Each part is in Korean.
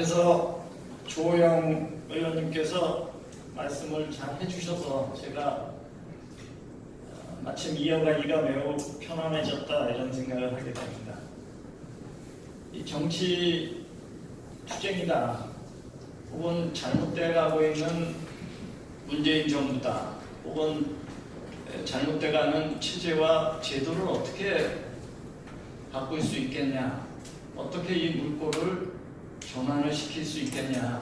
앞에서 조영 의원님께서 말씀을 잘 해주셔서 제가 어, 마침 이어가기가 매우 편안해졌다 이런 생각을 하게 됩니다. 이 정치 투쟁이다. 혹은 잘못돼 가고 있는 문재인 정부다. 혹은 잘못돼 가는 체제와 제도를 어떻게 바꿀 수 있겠냐. 어떻게 이 물꼬를 전환을 시킬 수 있겠냐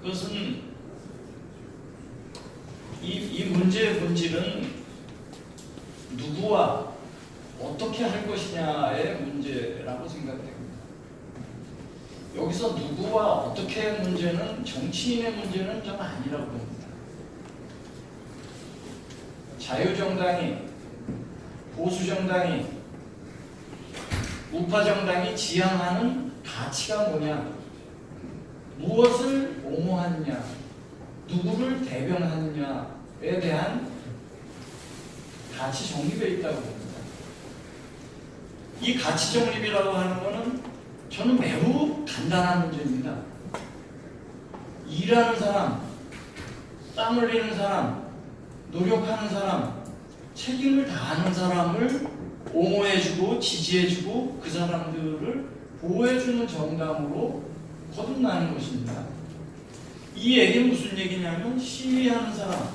그것은 이, 이 문제의 본질은 누구와 어떻게 할 것이냐의 문제라고 생각됩니다. 여기서 누구와 어떻게 문제는 정치인의 문제는 좀 아니라고 봅니다. 자유정당이 보수정당이 우파 정당이 지향하는 가치가 뭐냐 무엇을 옹호하느냐 누구를 대변하느냐에 대한 가치 정립에 있다고 봅니다. 이 가치 정립이라고 하는 것은 저는 매우 간단한 문제입니다. 일하는 사람, 땀 흘리는 사람, 노력하는 사람, 책임을 다하는 사람을 옹호해주고 지지해주고 그 사람들을 보호해주는 정당으로 거듭나는 것입니다. 이 얘기는 무슨 얘기냐면 시위하는 사람,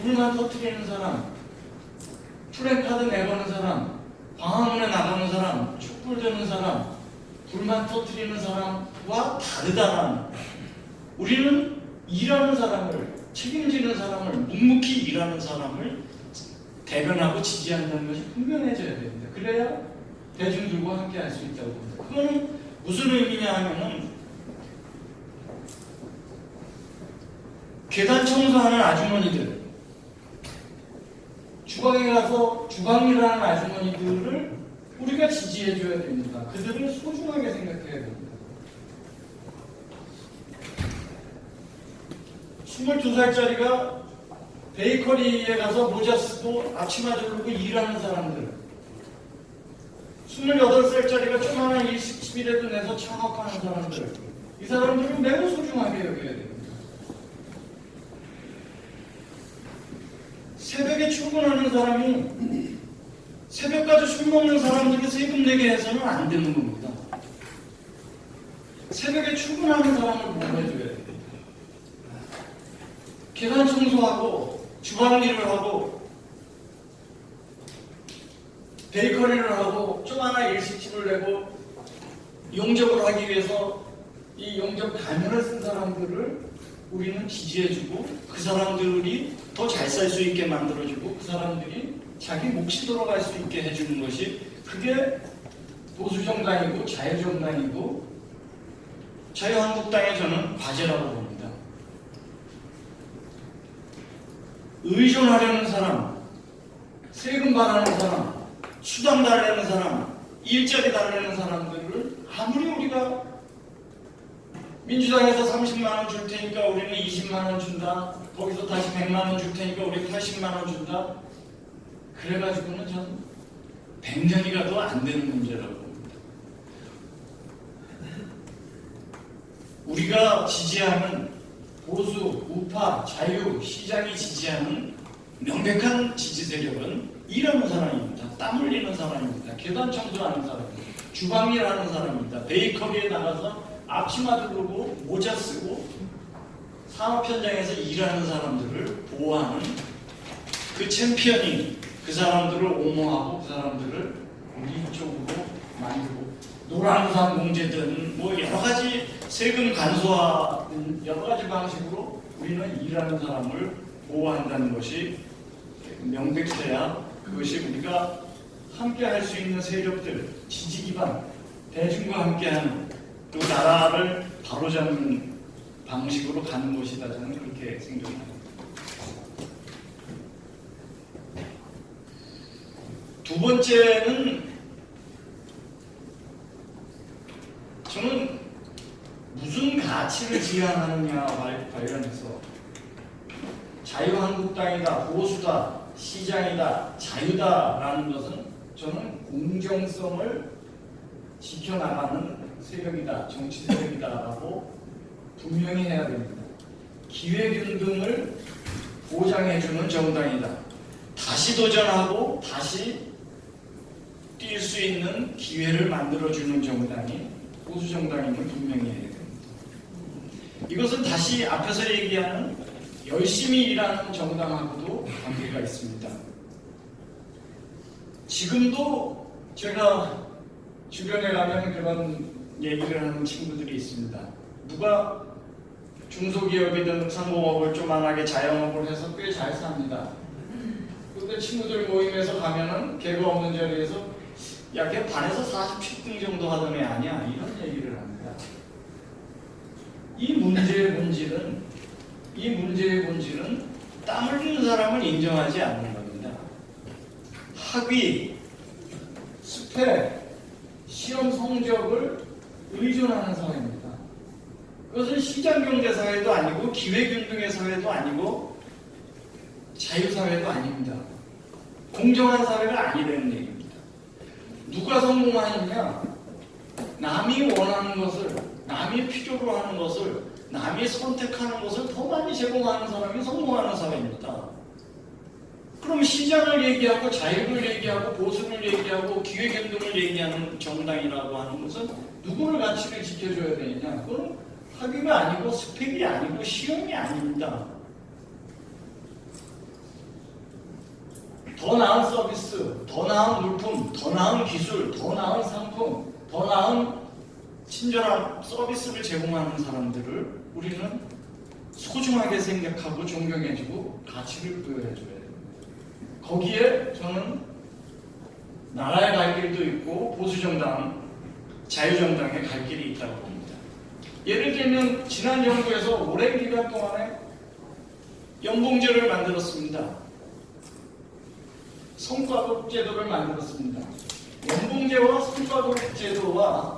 불만 터뜨리는 사람, 플래카드 내거는 사람, 광화문에 나가는 사람, 촛불 드는 사람, 불만 터뜨리는 사람과 다르다는 우리는 일하는 사람을 책임지는 사람을 묵묵히 일하는 사람을 대변하고 지지한다는 것이 분명해져야 됩니다. 그래야 대중들과 함께 할 수 있다고 봅니다. 그거는 무슨 의미냐 하면은 계단 청소하는 아주머니들 주방에 가서 주방일을 하는 아주머니들을 우리가 지지해 줘야 됩니다. 그들을 소중하게 생각해야 됩니다. 22살짜리가 베이커리에 가서 모자 쓰고 앞치마 두르고 일하는 사람들 28살짜리가 조그마한 일식집이라도 내서 창업하는 사람들 이 사람들은 매우 소중하게 여겨야 됩니다. 새벽에 출근하는 사람이 새벽까지 술 먹는 사람들이 세금 내게 해서는 안 되는 겁니다. 새벽에 출근하는 사람을 보호해줘야 됩니다. 계단 청소하고 주방 일을 하고 베이커리를 하고 좀 하나 일식집을 내고 용접을 하기 위해서 이 용접 가면을 쓴 사람들을 우리는 지지해주고 그 사람들이 더 잘 살 수 있게 만들어주고 그 사람들이 자기 몫이 돌아갈 수 있게 해주는 것이 그게 보수정당이고 자유정당이고 자유한국당의 저는 과제라고 봅니다. 의존하려는 사람, 세금 받아내는 사람, 수당 달라는 사람, 일자리 달라는 사람들을 아무리 우리가 민주당에서 30만 원 줄 테니까 우리는 20만 원 준다. 거기서 다시 100만 원 줄 테니까 우리 80만 원 준다. 그래가지고는 전 100년이 가도 안 되는 문제라고 봅니다. 우리가 지지하는 보수, 우파, 자유, 시장이 지지하는 명백한 지지 세력은 일하는 사람입니다. 땀 흘리는 사람입니다. 계단 청소하는 사람입니다. 주방일 하는 사람입니다. 베이커리에 나가서 앞치마 두르고 모자 쓰고 산업 현장에서 일하는 사람들을 보호하는 그 챔피언이 그 사람들을 옹호하고 그 사람들을 우리 쪽으로 만들고 노란우산 공제든 뭐 여러 가지 세금 간소화 여러 가지 방식으로 우리는 일하는 사람을 보호한다는 것이 명백해야 그것이 우리가 함께 할 수 있는 세력들 지지 기반 대중과 함께하는 또 나라를 바로잡는 방식으로 가는 것이다 저는 그렇게 생각합니다. 두 번째는 무슨 지향하느냐와 관련해서 자유한국당이다, 보수다, 시장이다, 자유다라는 것은 저는 공정성을 지켜나가는 세력이다, 정치 세력이다라고 분명히 해야 됩니다. 기회균등을 보장해주는 정당이다. 다시 도전하고 다시 뛸 수 있는 기회를 만들어주는 정당이 보수 정당임을 분명히 해야 됩니다. 이것은 다시 앞에서 얘기하는 열심히 일하는 정당하고도 관계가 있습니다. 지금도 제가 주변에 가면 그런 얘기를 하는 친구들이 있습니다. 누가 중소기업이든 상공업을 조만하게 자영업을 해서 꽤 잘 삽니다. 근데 친구들 모임에서 가면은 개그 없는 자리에서 야, 걔 반에서 47등 정도 하던 애 아니야? 이런 얘기를 합니다. 이 문제의 본질은 이 문제의 본질은 땀 흘리는 사람을 인정하지 않는 겁니다. 학위, 스펙, 시험 성적을 의존하는 사회입니다. 그것은 시장경제 사회도 아니고 기회균등의 사회도 아니고 자유사회도 아닙니다. 공정한 사회가 아니라는 얘기입니다. 누가 성공하느냐? 남이 원하는 것을, 남이 필요로 하는 것을, 남이 선택하는 것을 더 많이 제공하는 사람이 성공하는 사회입니다. 그럼 시장을 얘기하고 자유를 얘기하고 보수를 얘기하고 기회균등을 얘기하는 정당이라고 하는 것은 누구를 가치를 지켜줘야 되느냐? 그건 학위가 아니고 스펙이 아니고 시험이 아닙니다. 더 나은 서비스, 더 나은 물품, 더 나은 기술, 더 나은 상품, 더 나은 친절한 서비스를 제공하는 사람들을 우리는 소중하게 생각하고 존경해주고 가치를 부여해줘야 됩니다. 거기에 저는 나라의 갈 길도 있고 보수정당, 자유정당의 갈 길이 있다고 봅니다. 예를 들면 지난 정부에서 오랜 기간 동안에 연봉제를 만들었습니다. 성과급 제도를 만들었습니다. 연봉제와 성과급 제도와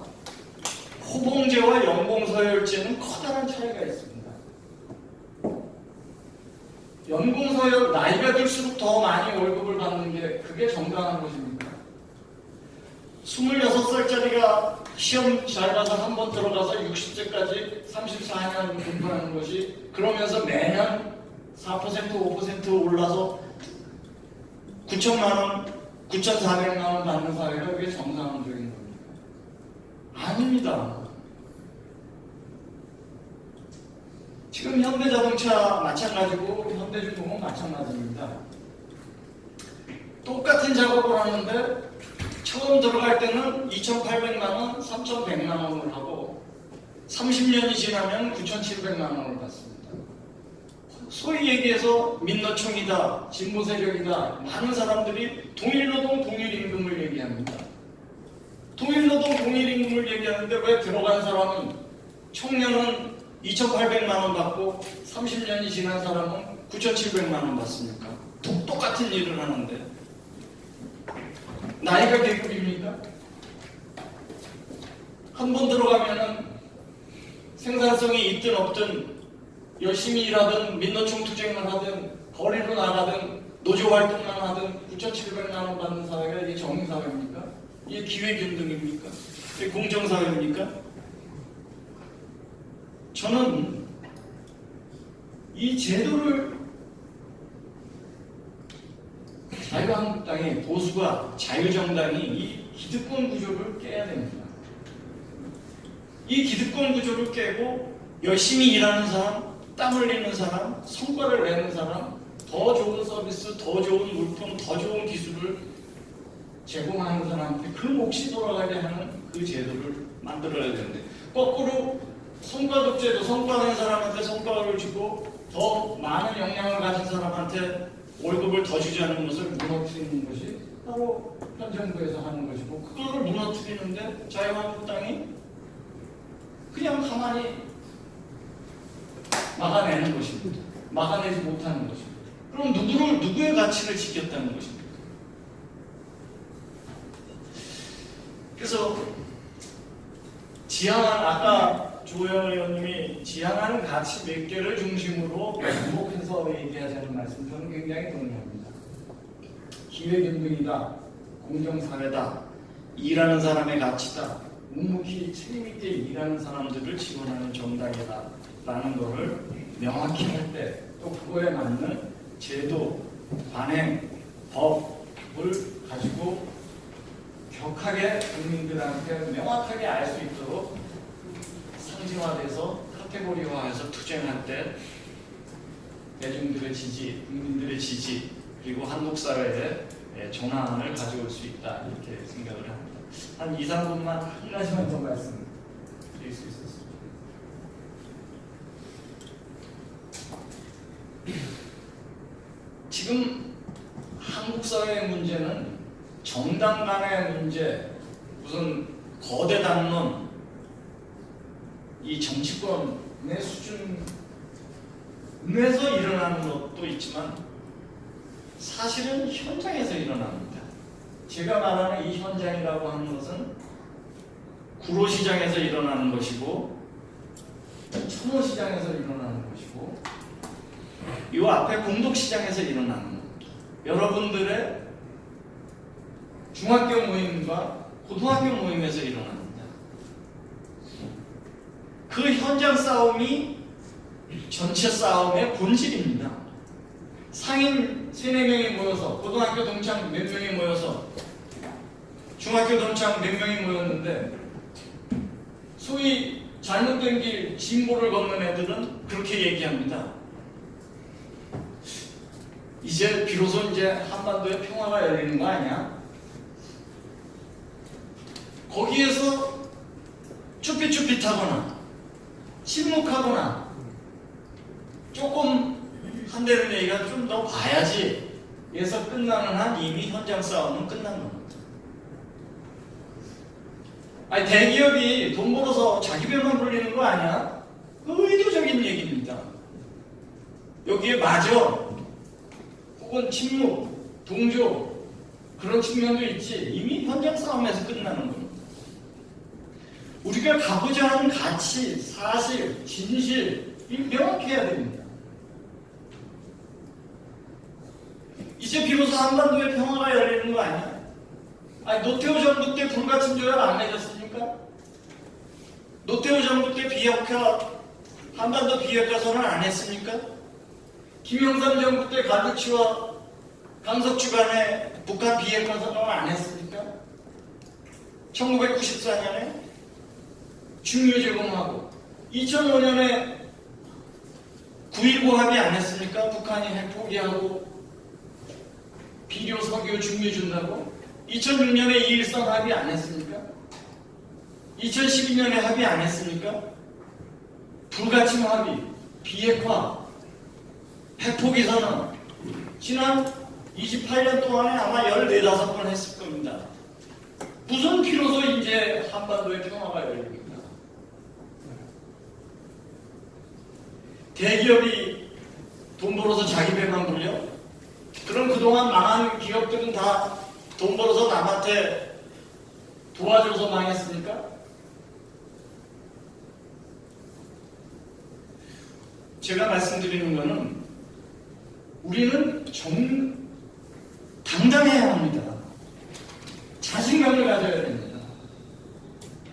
호봉제와 연봉서열제는 커다란 차이가 있습니다. 연봉서열 나이가 들수록 더 많이 월급을 받는 게 그게 정당한 것입니까? 26살짜리가 시험 잘 봐서 한 번 들어가서 60세까지 34년 공부하는 것이 그러면서 매년 4% 5% 올라서 9천만 원, 9,400만 원 받는 사회가 그게 정상적인 겁니까? 아닙니다. 지금 현대자동차 마찬가지고 현대중공업 마찬가지입니다. 똑같은 작업을 하는데 처음 들어갈 때는 2,800만 원, 3,100만 원을 하고 30년이 지나면 9,700만 원을 받습니다. 소위 얘기해서 민노총이다, 진보 세력이다, 많은 사람들이 동일노동 동일임금을 얘기합니다. 동일노동 동일임금을 얘기하는데 왜 들어간 사람은 청년은 2,800만 원 받고 30년이 지난 사람은 9,700만 원 받습니까? 똑- 똑같은 일을 하는데 나이가 계급입니까? 한 번 들어가면은 생산성이 있든 없든 열심히 일하든 민노총 투쟁을 하든 거리로 나가든 노조 활동만 하든 9,700만 원 받는 사회가 이게 정의사회입니까? 이게 기회균등입니까? 이게 공정사회입니까? 저는 이 제도를 자유한국당이 보수가 자유정당이 이 기득권 구조를 깨야 됩니다. 이 기득권 구조를 깨고 열심히 일하는 사람, 땀 흘리는 사람, 성과를 내는 사람, 더 좋은 서비스, 더 좋은 물품, 더 좋은 기술을 제공하는 사람한테 그 몫이 돌아가게 하는 그 제도를 만들어야 되는데 거꾸로 성과 급 제도, 성과낸 사람한테 성과를 주고 더 많은 역량을 가진 사람한테 월급을 더 주자는 것을 무너뜨리는 것이 바로 현 정부에서 하는 것이고 그걸 무너뜨리는데 자유한국당이 그냥 가만히 막아내는 것입니다. 막아내지 못하는 것입니다. 그럼 누구를 누구의 가치를 지켰다는 것입니까? 그래서 지향한 아까 조영 의원님이 지향하는 가치 몇 개를 중심으로 반복해서 얘기하자는 말씀 저는 굉장히 동의합니다. 기회균등이다, 공정사회다, 일하는 사람의 가치다, 묵묵히 책임있게 일하는 사람들을 지원하는 정당이다 라는 것을 명확히 할 때 또 그거에 맞는 제도, 관행, 법을 가지고 격하게 국민들한테 명확하게 알 수 있도록 상징화돼서 카테고리화해서 투쟁할 때 대중들의 지지, 국민들의 지지 그리고 한국 사회의 예, 전환을 가져올 수 있다 이렇게 생각을 합니다. 한 2, 3분만 한 가지만 더 말씀 드릴 수 있었습니다. 지금 한국 사회의 문제는 정당 간의 문제, 무슨 거대 담론, 이 정치권의 수준에서 일어나는 것도 있지만 사실은 현장에서 일어납니다. 제가 말하는 이 현장이라고 하는 것은 구로시장에서 일어나는 것이고 천호시장에서 일어나는 것이고 이 앞에 공덕시장에서 일어나는 겁니다. 여러분들의 중학교 모임과 고등학교 모임에서 일어납니다. 그 현장 싸움이 전체 싸움의 본질입니다. 상인 세네 명이 모여서 고등학교 동창 몇 명이 모여서 중학교 동창 몇 명이 모였는데 소위 잘못된 길 진보를 걷는 애들은 그렇게 얘기합니다. 이제 비로소 이제 한반도에 평화가 열리는 거 아니야? 거기에서 쭈삣쭈삣하거나 침묵하거나 조금 한대는 얘기가 좀 더 봐야지 에서 끝나는 한 이미 현장 싸움은 끝난 겁니다. 아니 대기업이 돈 벌어서 자기 배만 불리는 거 아니야? 그 의도적인 얘기입니다. 여기에 마저 혹은 침묵, 동조 그런 측면도 있지 이미 현장 싸움에서 끝나는 겁니다. 우리가 가고자 하는 가치, 사실, 진실 이 명확해야 됩니다. 이제 비로소 한반도에 평화가 열리는 거 아니야? 아니 노태우 정부 때 불가침 조약 안 맺었습니까? 노태우 정부 때 비핵화 한반도 비핵화 선언 안 했습니까? 김영삼 정부 때 가르치와 강석주 간에 북한 비핵화 선언 안 했습니까? 1994년에 중유 제공하고 2005년에 9.19 합의 안 했습니까? 북한이 핵 포기하고 비료, 석유, 중유 준다고 2006년에 2.13 합의 안 했습니까? 2012년에 합의 안 했습니까? 불가침 합의, 비핵화, 핵포기 선언 지난 28년 동안에 아마 14, 5번 했을 겁니다. 무슨 피로서 이제 한반도에 평화가 열립니까? 대기업이 돈 벌어서 자기 배만 불려? 그럼 그동안 망한 기업들은 다 돈 벌어서 남한테 도와줘서 망했습니까? 제가 말씀드리는 것은 우리는 정, 당당해야 합니다. 자신감을 가져야 됩니다.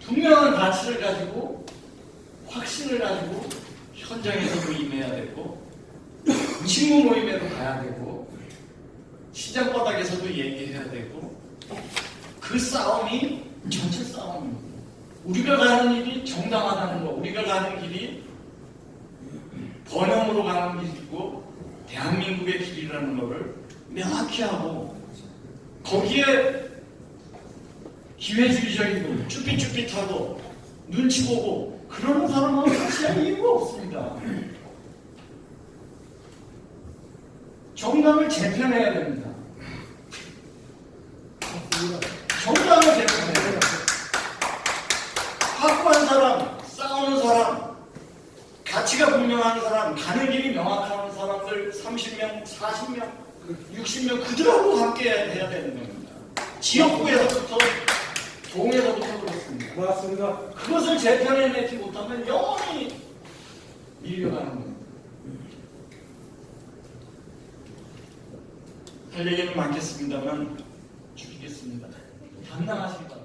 분명한 가치를 가지고 확신을 가지고 현장에서도 임해야 되고 친구 모임에도 가야 되고 시장 바닥에서도 얘기해야 되고 그 싸움이 전체 싸움입니다. 우리가 가는 일이 정당하다는 거, 우리가 가는 길이 번영으로 가는 길이고 대한민국의 길이라는 것을 명확히 하고 거기에 기회주의적이고 쭈삣쭈삣하고 눈치 보고 그러는 사람하고 같이 할 이유가 없습니다. 정당을 재편해야 됩니다. 정당을 재편해야 돼요. 확고한 사람, 싸우는 사람, 가치가 분명한 사람, 가는 길이 명확한 사람들 30명, 40명, 60명 그들하고 함께 해야 되는 겁니다. 지역구에서부터 동에서부터 그렇습니다. 맞습니다. 그것을 재편해내지 못하면 영원히 밀려가는 겁니다. 할 얘기는 많겠습니다만 줄이겠습니다. 당당하실 겁니다.